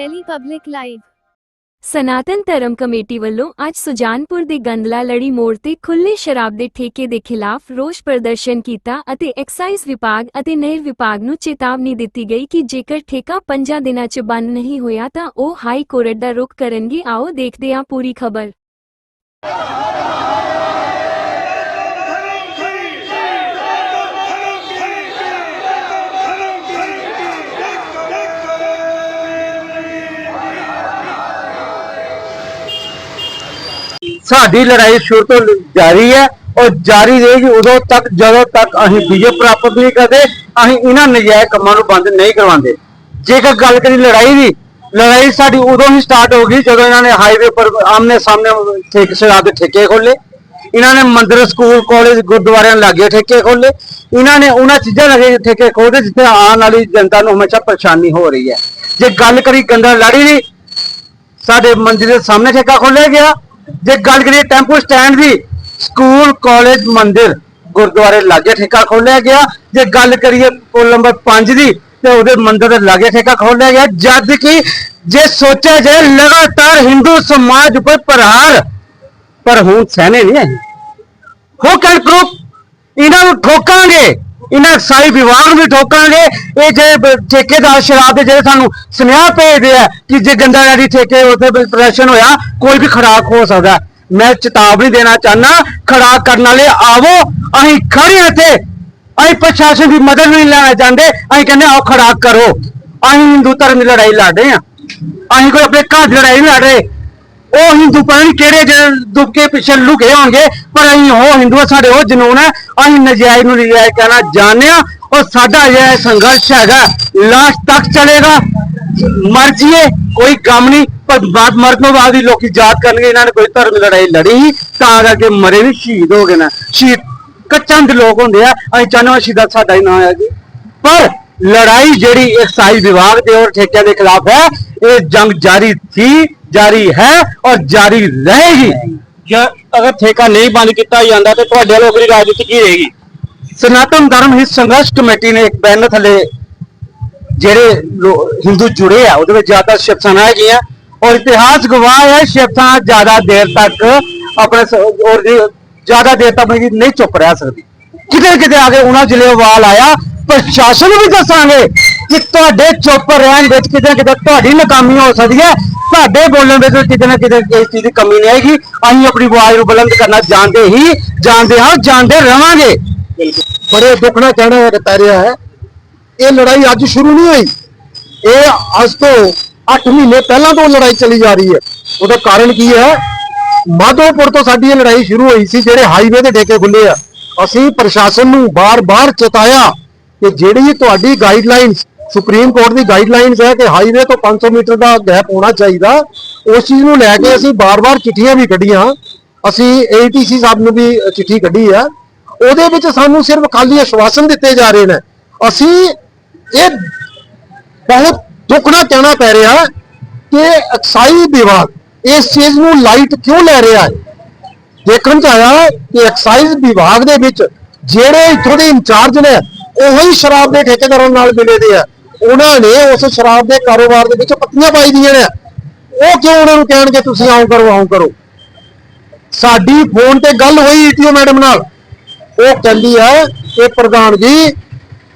Delhi Public Live ਸਨਾਤਨ ਧਰਮ committee ਵੱਲੋਂ ਅੱਜ ਸੁਜਾਨਪੁਰ ਦੇ ਗੰਦਲਾ ਲੜੀ ਮੋੜ ਤੇ ਖੁੱਲੇ ਸ਼ਰਾਬ ਦੇ ਠੇਕੇ ਦੇ ਖਿਲਾਫ ਰੋਸ ਪ੍ਰਦਰਸ਼ਨ ਕੀਤਾ ਅਤੇ ਐਕਸਾਈਜ਼ ਵਿਭਾਗ ਅਤੇ ਨਹਿਰ ਵਿਭਾਗ ਨੂੰ ਚੇਤਾਵਨੀ ਦਿੱਤੀ ਗਈ ਕਿ ਜੇਕਰ ਠੇਕਾ 5 ਦਿਨਾਂ 'ਚ ਬੰਦ ਨਹੀਂ ਹੋਇਆ ਤਾਂ ਉਹ ਹਾਈ ਕੋਰਟ ਦਾ ਰੁਖ ਕਰਨਗੇ। ਆਓ ਦੇਖਦੇ ਹਾਂ ਪੂਰੀ ਖਬਰ। ਸਾਡੀ ਲੜਾਈ ਸ਼ੁਰੂ ਤੋਂ ਜਾਰੀ ਹੈ ਔਰ ਜਾਰੀ ਰਹੇਗੀ ਉਦੋਂ ਤੱਕ, ਜਦੋਂ ਤੱਕ ਅਸੀਂ ਵਿਜੇ ਪ੍ਰਾਪਤ ਨਹੀਂ ਕਰਦੇ, ਅਸੀਂ ਇਹਨਾਂ ਨਜਾਇਜ਼ ਕੰਮਾਂ ਨੂੰ ਬੰਦ ਨਹੀਂ ਕਰਵਾਉਂਦੇ। ਜੇਕਰ ਗੱਲ ਕਰੀ ਲੜਾਈ ਦੀ, ਲੜਾਈ ਸਾਡੀ ਉਦੋਂ ਹੀ ਸਟਾਰਟ ਹੋ ਗਈ ਜਦੋਂ ਇਹਨਾਂ ਨੇ ਹਾਈਵੇ ਪਰ ਆਮਨੇ ਸਾਹਮਣੇ ਠੇਕੇ, ਸ਼ਰਾਬ ਦੇ ਠੇਕੇ ਖੋਲੇ ਇਹਨਾਂ ਨੇ ਮੰਦਿਰ ਸਕੂਲ ਕਾਲਜ ਗੁਰਦੁਆਰਿਆਂ ਲਾਗੇ ਠੇਕੇ ਖੋਲੇ ਇਹਨਾਂ ਨੇ ਉਹਨਾਂ ਚੀਜ਼ਾਂ ਲਾਗੇ ਠੇਕੇ ਖੋਲਦੇ ਜਿੱਥੇ ਆਉਣ ਵਾਲੀ ਜਨਤਾ ਨੂੰ ਹਮੇਸ਼ਾ ਪਰੇਸ਼ਾਨੀ ਹੋ ਰਹੀ ਹੈ। ਜੇ ਗੱਲ ਕਰੀ ਗੰਦਾ ਲੜੀ ਦੀ, ਸਾਡੇ ਮੰਦਿਰ ਦੇ ਸਾਹਮਣੇ ਠੇਕਾ ਖੋਲਿਆ ਗਿਆ। ਜੇ ਗੱਲ ਕਰੀਏ ਟੈਂਪੂ ਸਟੈਂਡ ਦੀ ਸਕੂਲ ਕਾਲਜ ਮੰਦਿਰ ਗੁਰਦੁਆਰੇ ਲਾਗੇ ਠੇਕਾ ਖੋਲਿਆ ਗਿਆ ਜੇ ਗੱਲ ਕਰੀਏ ਪੁਲ ਨੰਬਰ 5 ਦੀ ਤੇ ਉਹਦੇ ਮੰਦਿਰ ਦੇ ਲਾਗੇ ਠੇਕਾ ਖੋਲਿਆ ਗਿਆ ਜਦ ਕਿ ਜੇ ਸੋਚਿਆ ਜਾਏ ਲਗਾਤਾਰ ਹਿੰਦੂ ਸਮਾਜ ਉੱਪਰ ਪ੍ਰਹਾਰ ਪਰ ਹੁਣ ਸਹਿਨੇ ਨਹੀਂ ਆਈ ਹੋ ਕੈਨ ਪ੍ਰੂਫ ਇਹਨਾਂ ਨੂੰ ਠੋਕਾਂਗੇ ਇਹਨਾਂ ਸਾਈ ਵਿਵਾਹ ਨੂੰ ਵੀ ਠੋਕਾਂਗੇ। ਇਹ ਜੇ ਠੇਕੇਦਾਰ ਸ਼ਰਾਬ ਦੇ ਜਿਹੜੇ ਸਾਨੂੰ ਸੁਨੇਹਾ ਭੇਜਦੇ ਆ ਕਿ ਜੇ ਗੰਦਾ ਨਦੀ ਠੇਕੇ ਉੱਥੇ ਪ੍ਰਦਰਸ਼ਨ ਹੋਇਆ, ਕੋਈ ਵੀ ਖੜਾਕ ਹੋ ਸਕਦਾ। ਮੈਂ ਚੇਤਾਵਨੀ ਦੇਣਾ ਚਾਹਨਾ ਖੜਾਕ ਕਰਨ ਵਾਲੇ ਆਵੋ, ਅਸੀਂ ਖੜੇ ਇੱਥੇ। ਅਸੀਂ ਪ੍ਰਸ਼ਾਸਨ ਦੀ ਮਦਦ ਨਹੀਂ ਲੈਣਾ ਚਾਹੁੰਦੇ, ਅਸੀਂ ਕਹਿੰਦੇ ਆਓ ਖੜਾਕ ਕਰੋ। ਅਸੀਂ ਹਿੰਦੂ ਧਰਮ ਦੀ ਲੜਾਈ ਲੜ ਰਹੇ ਹਾਂ। ਅਸੀਂ ਕੋਈ ਆਪਣੇ ਘਰ ਦੀ ਲੜਾਈ ਨਹੀਂ ਲੜ ਰਹੇ। ਉਹ ਹਿੰਦੂ ਪਤਾ ਨਹੀਂ ਕਿਹੜੇ ਜਿਹੜੇ ਦੁੱਕੇ ਪਿੱਛੇ ਲੁਕੇ ਹੋਣਗੇ ਪਰ ਅਸੀਂ ਉਹ ਹਿੰਦੂ ਆ, ਸਾਡੇ ਉਹ ਜਨੂਨ ਹੈ ਅਸੀਂ ਨਜਾਇਜ਼ ਨੂੰ ਨਜਾਇਜ਼ ਕਹਿਣਾ ਜਾਣਦੇ ਹਾਂ ਔਰ ਸਾਡਾ ਇਹ ਸੰਘਰਸ਼ ਹੈਗਾ ਲਾਸਟ ਤੱਕ ਚੱਲੇਗਾ ਮਰ ਜੀਏ ਕੋਈ ਕੰਮ ਨਹੀਂ ਪਰ ਬਾਤ ਮਰਨ ਤੋਂ ਬਾਅਦ ਹੀ ਲੋਕੀ ਯਾਦ ਕਰਨਗੇ ਇਹਨਾਂ ਨੇ ਕੋਈ ਧਰਮ ਦੀ ਲੜਾਈ ਲੜੀ ਸੀ ਤਾਂ ਕਰਕੇ ਮਰੇ ਵੀ ਸ਼ਹੀਦ ਹੋ ਗਏ ਨਾ। ਸ਼ਹੀਦ ਕੱਚੰਦ ਲੋਕ ਹੁੰਦੇ ਆ ਅਸੀਂ ਚਾਹੁੰਦੇ ਹਾਂ ਸ਼ਹੀਦਾਂ ਸਾਡਾ ਹੀ ਨਾਂ ਹੈ ਜੀ। ਪਰ ਲੜਾਈ ਜਿਹੜੀ ਐਕਸਾਈਜ਼ ਵਿਭਾਗ ਦੇ ਔਰ ਠੇਕਿਆਂ ਦੇ ਖਿਲਾਫ ਹੈ ਇਹ ਜੰਗ ਜਾਰੀ ਸੀ ਜਾਰੀ ਹੈ ਔਰ ਜਾਰੀ ਰਹੇਗੀ। ਜੇ ਅਗਰ ਠੇਕਾ ਨਹੀਂ ਬੰਦ ਕੀਤਾ ਜਾਂਦਾ ਤੇ ਤੁਹਾਡੇ ਵੱਲੋਂ ਦੀ ਰਾਜਨੀਤੀ ਕੀ ਰਹੇਗੀ? ਸਨਾਤਨ ਧਰਮ ਹਿਤ ਸੰਘਰਸ਼ ਕਮੇਟੀ ਨੇ ਇੱਕ ਬੈਨਰ ਥੱਲੇ ਜਿਹੜੇ ਹਿੰਦੂ ਜੁੜੇ ਆ, ਉਹਦੇ ਵਿੱਚ ਜ਼ਿਆਦਾ ਸ਼ਿਵਸੈਨਾ ਹੈਗੀਆਂ। ਔਰ ਇਤਿਹਾਸ ਗਵਾਹ ਹੈ ਸ਼ਿਵਸੈਨਾ ਜ਼ਿਆਦਾ ਦੇਰ ਤੱਕ ਆਪਣੇ ਔਰ ਜ਼ਿਆਦਾ ਦੇਰ ਤੱਕ ਨਹੀਂ ਚੁੱਪ ਰਹਿ ਸਕਦੀ। ਕਿਤੇ ਕਿਤੇ ਆ ਕੇ ਉਹਨਾਂ ਜ਼ਿਲ੍ਹੇ ਵਾਲ ਆਇਆ, ਪ੍ਰਸ਼ਾਸਨ ਨੂੰ ਵੀ ਦੱਸਾਂਗੇ ਕਿ ਤੁਹਾਡੇ ਚੁੱਪ ਰਹਿਣ ਵਿੱਚ ਕਿਤੇ ਨਾ ਕਿਤੇ ਤੁਹਾਡੀ ਨਾਕਾਮੀ ਹੋ ਸਕਦੀ ਹੈ। ਤੁਹਾਡੇ ਬੋਲਣ ਵਿੱਚ ਕਿਤੇ ਨਾ ਕਿਤੇ ਇਸ ਚੀਜ਼ ਦੀ ਕਮੀ ਨਹੀਂ ਆਏਗੀ। ਅਸੀਂ ਆਪਣੀ ਆਵਾਜ਼ ਨੂੰ ਬੁਲੰਦ ਕਰਨਾ ਜਾਣਦੇ ਹੀ ਜਾਣਦੇ ਹਾਂ, ਜਾਣਦੇ ਰਵਾਂਗੇ। ਬੜੇ ਦੁੱਖ ਨਾਲ ਕਹਿਣਾ ਪੈ ਰਿਹਾ ਹੈ, ਇਹ ਲੜਾਈ ਅੱਜ ਸ਼ੁਰੂ ਨਹੀਂ ਹੋਈ। ਇਹ ਅੱਜ ਤੋਂ 8 ਮਹੀਨੇ ਪਹਿਲਾਂ ਤੋਂ ਲੜਾਈ ਚੱਲੀ ਜਾ ਰਹੀ ਹੈ। ਉਹਦਾ ਕਾਰਨ ਕੀ ਹੈ? ਮਾਧੋਪੁਰ ਤੋਂ ਸਾਡੀ ਇਹ ਲੜਾਈ ਸ਼ੁਰੂ ਹੋਈ ਸੀ, ਜਿਹੜੇ ਹਾਈਵੇ ਦੇ ਠੇਕੇ ਖੁੱਲੇ ਆ। ਅਸੀਂ ਪ੍ਰਸ਼ਾਸਨ ਨੂੰ ਬਾਰ-ਬਾਰ ਚੇਤਾਇਆ ਕਿ ਜਿਹੜੀ ਤੁਹਾਡੀ ਗਾਈਡਲਾਈਨਸ ਸੁਪਰੀਮ ਕੋਰਟ ਦੀ ਗਾਈਡਲਾਈਨਸ ਹੈ ਕਿ ਹਾਈਵੇ ਤੋਂ 500 ਮੀਟਰ ਦਾ ਗੈਪ ਹੋਣਾ ਚਾਹੀਦਾ। ਉਸ ਚੀਜ਼ ਨੂੰ ਲੈ ਕੇ ਅਸੀਂ ਬਾਰ-ਬਾਰ ਚਿੱਠੀਆਂ ਵੀ ਕੱਢੀਆਂ। ਅਸੀਂ ਏਟੀਸੀ ਸਾਹਿਬ ਨੂੰ ਵੀ ਚਿੱਠੀ ਕੱਢੀ ਹੈ ਉਹਦੇ ਵਿੱਚ ਸਾਨੂੰ ਸਿਰਫ ਖਾਲੀ ਆਸ਼ਵਾਸਨ ਦਿੱਤੇ ਜਾ ਰਹੇ ਨੇ। ਅਸੀਂ ਇਹ ਬਹੁਤ ਦੁੱਖ ਨਾਲ ਕਹਿਣਾ ਪੈ ਰਿਹਾ ਕਿ ਐਕਸਾਈਜ਼ ਵਿਭਾਗ ਇਸ ਚੀਜ਼ ਨੂੰ ਲਾਈਟ ਕਿਉਂ ਲੈ ਰਿਹਾ ਹੈ? ਦੇਖਣ ਚ ਆਇਆ ਕਿ ਐਕਸਾਈਜ਼ ਵਿਭਾਗ ਦੇ ਵਿੱਚ ਜਿਹੜੇ ਇੱਥੋਂ ਦੇ ਇੰਚਾਰਜ ਨੇ, ਉਹੀ ਸ਼ਰਾਬ ਦੇ ਠੇਕੇਦਾਰਾਂ ਨਾਲ ਮਿਲੇ ਦੇ ਆ। ਉਹਨਾਂ ਨੇ ਉਸ ਸ਼ਰਾਬ ਦੇ ਕਾਰੋਬਾਰ ਦੇ ਵਿੱਚ ਪੱਤੀਆਂ ਪਾਈ ਦੀਆਂ ਨੇ। ਉਹ ਕਿਉਂ ਉਹਨਾਂ ਨੂੰ ਕਹਿਣਗੇ ਤੁਸੀਂ ਆਉਂ ਕਰੋ ਆਉਂ ਕਰੋ? ਸਾਡੀ ਫੋਨ ਤੇ ਗੱਲ ਹੋਈ ਈਟੀਓ ਮੈਡਮ ਨਾਲ। ਉਹ ਕਹਿੰਦੀ ਹੈ ਕਿ ਪ੍ਰਧਾਨ ਜੀ,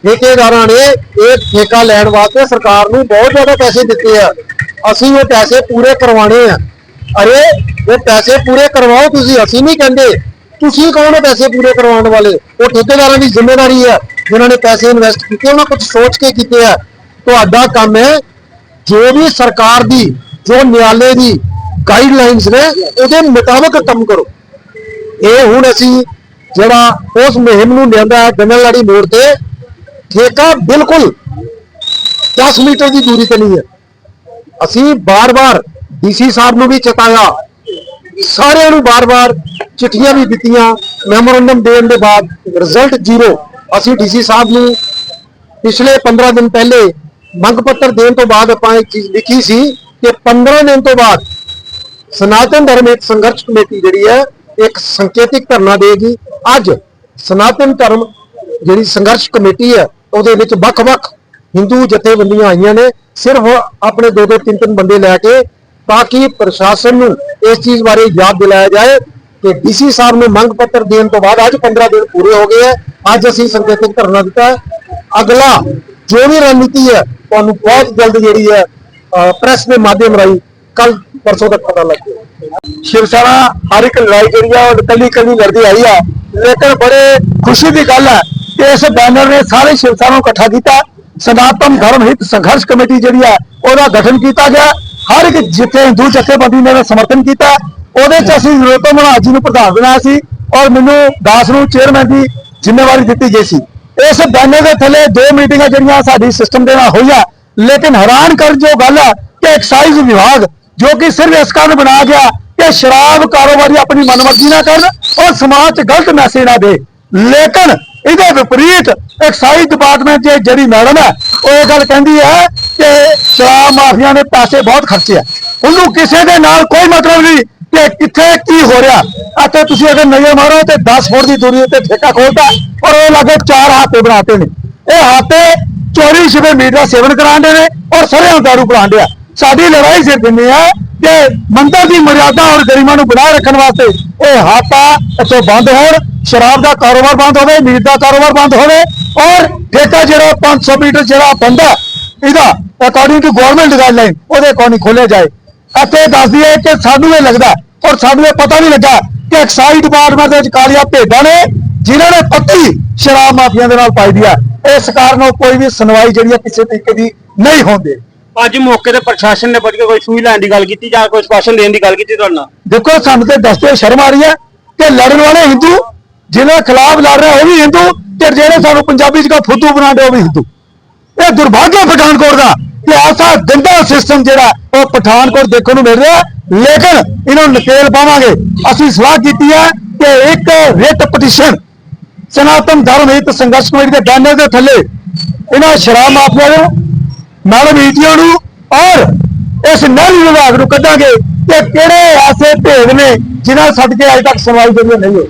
ਠੇਕੇਦਾਰਾਂ ਨੇ ਇਹ ਠੇਕਾ ਲੈਣ ਵਾਸਤੇ ਸਰਕਾਰ ਨੂੰ ਬਹੁਤ ਜ਼ਿਆਦਾ ਪੈਸੇ ਦਿੱਤੇ ਆ। ਅਸੀਂ ਉਹ ਪੈਸੇ ਪੂਰੇ ਕਰਵਾਣੇ ਆ। ਅਰੇ, ਉਹ ਪੈਸੇ ਪੂਰੇ ਕਰਵਾਓ ਤੁਸੀਂ, ਅਸੀਂ ਨਹੀਂ ਕਹਿੰਦੇ। ਤੁਸੀਂ ਕੌਣ ਹੋ ਪੈਸੇ ਪੂਰੇ ਕਰਵਾਉਣ ਵਾਲੇ? ਉਹ ਠੇਕੇਦਾਰਾਂ ਦੀ ਜ਼ਿੰਮੇਵਾਰੀ ਹੈ ਜਿਨ੍ਹਾਂ ਨੇ ਪੈਸੇ ਇਨਵੈਸਟ ਕੀਤੇ, ਉਹਨਾਂ ਕੁਝ ਸੋਚ ਕੇ ਕੀਤੇ ਆ। ਤੁਹਾਡਾ ਕੰਮ ਹੈ ਜੋ ਵੀ ਸਰਕਾਰ ਦੀ, ਜੋ ਨਿਆਲੇ ਦੀ ਗਾਈਡਲਾਈਨਸ ਨੇ, ਉਹਦੇ ਮੁਤਾਬਕ ਕੰਮ ਕਰੋ। ਇਹ ਹੁਣ ਅਸੀਂ ਜਿਹੜਾ ਉਸ ਮੁਹਿੰਮ ਨੂੰ ਲਿਆਂਦਾ ਹੈ ਗੰਗਲਵਾੜੀ ਮੋੜ ਤੇ, ਠੇਕਾ ਬਿਲਕੁਲ 10 ਮੀਟਰ ਦੀ ਦੂਰੀ ਤੇ ਨਹੀਂ ਹੈ। ਅਸੀਂ ਬਾਰ-ਬਾਰ ਡੀਸੀ ਸਾਹਿਬ ਨੂੰ ਵੀ ਚੇਤਾਇਆ। ਸਾਰਿਆਂ ਨੂੰ ਬਾਰ-ਬਾਰ ਚਿੱਠੀਆਂ ਵੀ ਦਿੱਤੀਆਂ। ਮੈਮੋਰੰਡਮ ਦੇਣ ਦੇ ਬਾਅਦ ਰਿਜ਼ਲਟ ਜ਼ੀਰੋ ਅਸੀਂ ਡੀਸੀ ਸਾਹਿਬ ਨੂੰ ਪਿਛਲੇ 15 ਦਿਨ ਪਹਿਲੇ ਮੰਗ ਪੱਤਰ ਦੇਣ ਤੋਂ ਬਾਅਦ ਆਪਾਂ ਇੱਕ ਚੀਜ਼ ਲਿਖੀ ਸੀ ਕਿ 15 ਦਿਨ ਤੋਂ ਬਾਅਦ ਸਨਾਤਨ ਧਰਮ ਇੱਕ ਸੰਘਰਸ਼ ਕਮੇਟੀ ਜਿਹੜੀ ਹੈ, ਇੱਕ ਸੰਕੇਤਿਕ ਧਰਨਾ ਦੇਗੀ ਅੱਜ ਸਨਾਤਨ ਧਰਮ ਜਿਹੜੀ ਸੰਘਰਸ਼ ਕਮੇਟੀ ਹੈ, ਉਹਦੇ ਵਿੱਚ ਵੱਖ-ਵੱਖ ਹਿੰਦੂ ਜਥੇਬੰਦੀਆਂ ਆਈਆਂ ਨੇ। ਸਿਰਫ ਆਪਣੇ ਦੋ ਦੋ ਤਿੰਨ ਤਿੰਨ ਬੰਦੇ ਲੈ ਕੇ ਤਾਂ ਕਿ ਪ੍ਰਸ਼ਾਸਨ ਨੂੰ ਇਸ ਚੀਜ਼ ਬਾਰੇ ਯਾਦ ਦਿਲਾਇਆ ਜਾਏ ਕਿ ਡੀਸੀ ਸਾਹਿਬ ਨੂੰ ਮੰਗ ਪੱਤਰ ਦੇਣ ਤੋਂ ਬਾਅਦ ਅੱਜ 15 ਦਿਨ ਪੂਰੇ ਹੋ ਗਏ ਹੈ। ਅੱਜ ਅਸੀਂ ਸੰਕੇਤਿਕ ਧਰਨਾ ਦਿੱਤਾ ਅਗਲਾ ਜੋ ਵੀ ਰਣਨੀਤੀ ਹੈ ਤੁਹਾਨੂੰ ਬਹੁਤ ਜਲਦ ਜਿਹੜੀ ਹੈ ਪ੍ਰੈਸ ਦੇ ਮਾਧਿਅਮ ਰਾਹੀਂ ਕੱਲ ਪਰਸੋਂ ਤੱਕ ਪਤਾ ਲੱਗ ਜਾਏਗਾ ਸ਼ਿਵ ਸੈਨਾ ਹਰ ਇੱਕ ਲੜਾਈ ਜਿਹੜੀ ਆ, ਉਹ ਕੱਲੀ ਕੱਲੀ ਲੜਦੀ ਆਈ ਆ। ਲੇਕਿਨ ਬੜੇ ਖੁਸ਼ੀ ਦੀ ਗੱਲ ਹੈ ਕਿ ਇਸ ਬੈਨਰ ਨੇ ਸਾਰੇ ਸ਼ਿਵ ਸੈਨਾ ਨੂੰ ਇਕੱਠਾ ਕੀਤਾ। ਸਨਾਤਨ ਧਰਮ ਹਿੱਤ ਸੰਘਰਸ਼ ਕਮੇਟੀ ਜਿਹੜੀ ਆ, ਉਹਦਾ ਗਠਨ ਕੀਤਾ ਗਿਆ। ਹਰ ਇੱਕ ਜਿੱਥੇ ਹਿੰਦੂ ਜਥੇਬੰਦੀ ਨੇ ਸਮਰਥਨ ਕੀਤਾ। ਉਹਦੇ ਚ ਅਸੀਂ ਨਰੋਤਮ ਮਹਾਰਾਜ ਜੀ ਨੂੰ ਪ੍ਰਧਾਨ ਬਣਾਇਆ ਸੀ ਔਰ ਮੈਨੂੰ ਦਾਸ ਨੂੰ ਚੇਅਰਮੈਨ ਦੀ ਜ਼ਿੰਮੇਵਾਰੀ ਦਿੱਤੀ ਗਈ ਸੀ। ਇਸ ਬੈਨਰ ਦੇ ਥੱਲੇ ਦੋ ਮੀਟਿੰਗਾਂ ਜਿਹੜੀਆਂ ਸਾਡੀ ਸਿਸਟਮ ਦੇ ਨਾਲ ਹੋਈਆਂ, ਲੇਕਿਨ ਹੈਰਾਨ ਕਰਨ ਜੋ ਗੱਲ ਹੈ ਕਿ ਐਕਸਾਈਜ਼ ਵਿਭਾਗ, ਜੋ ਕਿ ਸਿਰਫ ਇਸ ਕਾਰਨ ਬਣਾਇਆ ਗਿਆ ਕਿ ਸ਼ਰਾਬ ਕਾਰੋਬਾਰੀ ਆਪਣੀ ਮਨਮਰਜ਼ੀ ਨਾ ਕਰਨ ਔਰ ਸਮਾਜ 'ਚ ਗਲਤ ਮੈਸੇਜ ਨਾ ਦੇ। ਲੇਕਿਨ ਇਹਦੇ ਵਿਪਰੀਤ ਐਕਸਾਈਜ਼ ਡਿਪਾਰਟਮੈਂਟ ਦੇ ਜਿਹੜੀ ਮੈਡਮ ਹੈ, ਉਹ ਇਹ ਗੱਲ ਕਹਿੰਦੀ ਹੈ ਕਿ ਸ਼ਰਾਬ ਮਾਫੀਆ ਨੇ ਪੈਸੇ ਬਹੁਤ ਖਰਚੇ ਆ। ਉਹਨੂੰ ਕਿਸੇ ਦੇ ਨਾਲ ਕੋਈ ਮਤਲਬ ਨਹੀਂ। ਕਿ ਕਿੱਥੇ ਕੀ ਹੋ ਰਿਹਾ? ਅਤੇ ਤੁਸੀਂ ਅਗਰ ਨਜ਼ਰ ਮਾਰੋ ਤੇ 10 ਫੁੱਟ ਦੀ ਦੂਰੀ ਉੱਤੇ ਠੇਕਾ ਖੋਲਤਾ ਔਰ ਉਹ ਲਾਗੇ ਚਾਰ ਹਾਤੇ ਬਣਾਤੇ ਨੇ। ਇਹ ਹਾਤੇ ਚੋਰੀ ਛਿਪੇ ਮੀਟ ਦਾ ਸੇਵਨ ਕਰਾਉਂਦੇ ਨੇ ਔਰ ਸਰੇਆਮ ਦਾਰੂ ਪਿਲਾਉਂਦੇ ਆ। ਸਾਡੀ ਲੜਾਈ ਸਿਰਫ ਇੰਨੀ ਹੈ ਕਿ ਮੰਦਰ ਦੀ ਮਰਿਆਦਾ ਔਰ ਗਰਿਮਾ ਨੂੰ ਬਣਾਏ ਰੱਖਣ ਵਾਸਤੇ ਇਹ ਹਾਤਾ ਇੱਥੋਂ ਬੰਦ ਹੋਣ, ਸ਼ਰਾਬ ਦਾ ਕਾਰੋਬਾਰ ਬੰਦ ਹੋਵੇ, ਮੀਟ ਦਾ ਕਾਰੋਬਾਰ ਬੰਦ ਹੋਵੇ ਔਰ ਠੇਕਾ ਜਿਹੜਾ 500 ਮੀਟਰ ਜਿਹੜਾ ਬੰਦਾ ਇਹਦਾ ਅਕੋਰਡਿੰਗ ਟੂ ਗਵਰਨਮੈਂਟ ਗਾਈਡਲਾਈਨ ਉਹਦੇ ਅਕੋਰਡਿੰਗ ਖੋਲਿਆ ਜਾਏ। ਅਤੇ ਦੱਸ ਦਈਏ ਕਿ ਸਾਨੂੰ ਇਹ ਲੱਗਦਾ ਔਰ ਸਾਨੂੰ ਇਹ ਪਤਾ ਨਹੀਂ ਲੱਗਾ ਕਿ ਐਕਸਾਈਜ਼ ਡਿਪਾਰਟਮੈਂਟ ਦੇ ਵਿੱਚ ਕਾਲੀਆਂ ਭੇਡਾਂ ਨੇ ਜਿਨ੍ਹਾਂ ਨੇ ਪੱਤੀ ਸ਼ਰਾਬ ਮਾਫੀਆ ਦੇ ਨਾਲ ਪਾਈ ਦੀ ਆ ਇਸ ਕਾਰਨ ਉਹ ਕੋਈ ਵੀ ਸੁਣਵਾਈ ਜਿਹੜੀ ਆ ਕਿਸੇ ਤਰੀਕੇ ਦੀ ਨਹੀਂ ਹੁੰਦੀ। ਅੱਜ ਮੌਕੇ ਤੇ ਪ੍ਰਸ਼ਾਸਨ ਨੇ ਕੇ ਕੋਈ ਸੂਈ ਲੈਣ ਦੀ ਗੱਲ ਕੀਤੀ ਜਾਂ ਕੋਈ ਸਪਾਸ਼ਨ ਦੇਣ ਦੀ ਗੱਲ ਕੀਤੀ ਤੁਹਾਡੇ ਨਾਲ? ਦੇਖੋ ਸਾਨੂੰ ਤੇ ਦੱਸਦੇ ਸ਼ਰਮ ਆ ਰਹੀ ਹੈ ਕਿ ਲੜਨ ਵਾਲੇ ਹਿੰਦੂ ਜਿਹਨਾਂ ਖਿਲਾਫ ਲੜ ਰਹੇ ਉਹ ਵੀ ਹਿੰਦੂ ਤੇ ਜਿਹੜੇ ਸਾਨੂੰ ਪੰਜਾਬੀ ਚ ਕਾ ਫੁੱਦੂ ਬਣਾਉਂਦੇ ਉਹ ਵੀ ਹਿੰਦੂ। ਇਹ ਦੁਰਭਾਗਿਆ ਪਠਾਨਕੋਟ ਦਾ ਕਿ ਐਸਾ ਗੰਦਾ ਸਿਸਟਮ ਜਿਹੜਾ, ਉਹ ਪਠਾਨਕੋਟ ਦੇਖਣ ਨੂੰ ਮਿਲ ਰਿਹਾ ਲੇਕਿਨ ਇਹਨਾਂ ਨੂੰ ਨਕੇਲ ਪਾਵਾਂਗੇ। ਅਸੀਂ ਸਲਾਹ ਕੀਤੀ ਹੈ ਕਿ ਇੱਕ ਰਿਟ ਪਟੀਸ਼ਨ ਸਨਾਤਨ ਧਰਮ ਹਿੱਤ ਸੰਘਰਸ਼ ਕਮੇਟੀ ਦੇ ਬੈਨਰ ਦੇ ਥੱਲੇ ਇਹਨਾਂ ਸ਼ਰਾਬ ਮਾਫੀਆ ਨੂੰ, ਮੈਡਮ ਈਟੀਓ ਨੂੰ ਔਰ ਇਸ ਨਹਿਰੀ ਵਿਭਾਗ ਨੂੰ ਕੱਢਾਂਗੇ ਕਿ ਕਿਹੜੇ ਐਸੇ ਭੇਦ ਨੇ ਜਿਨ੍ਹਾਂ ਛੱਡ ਕੇ ਅਜੇ ਤੱਕ ਸੁਣਵਾਈ ਜਿਹੜੀ ਨਹੀਂ ਹੋਈ।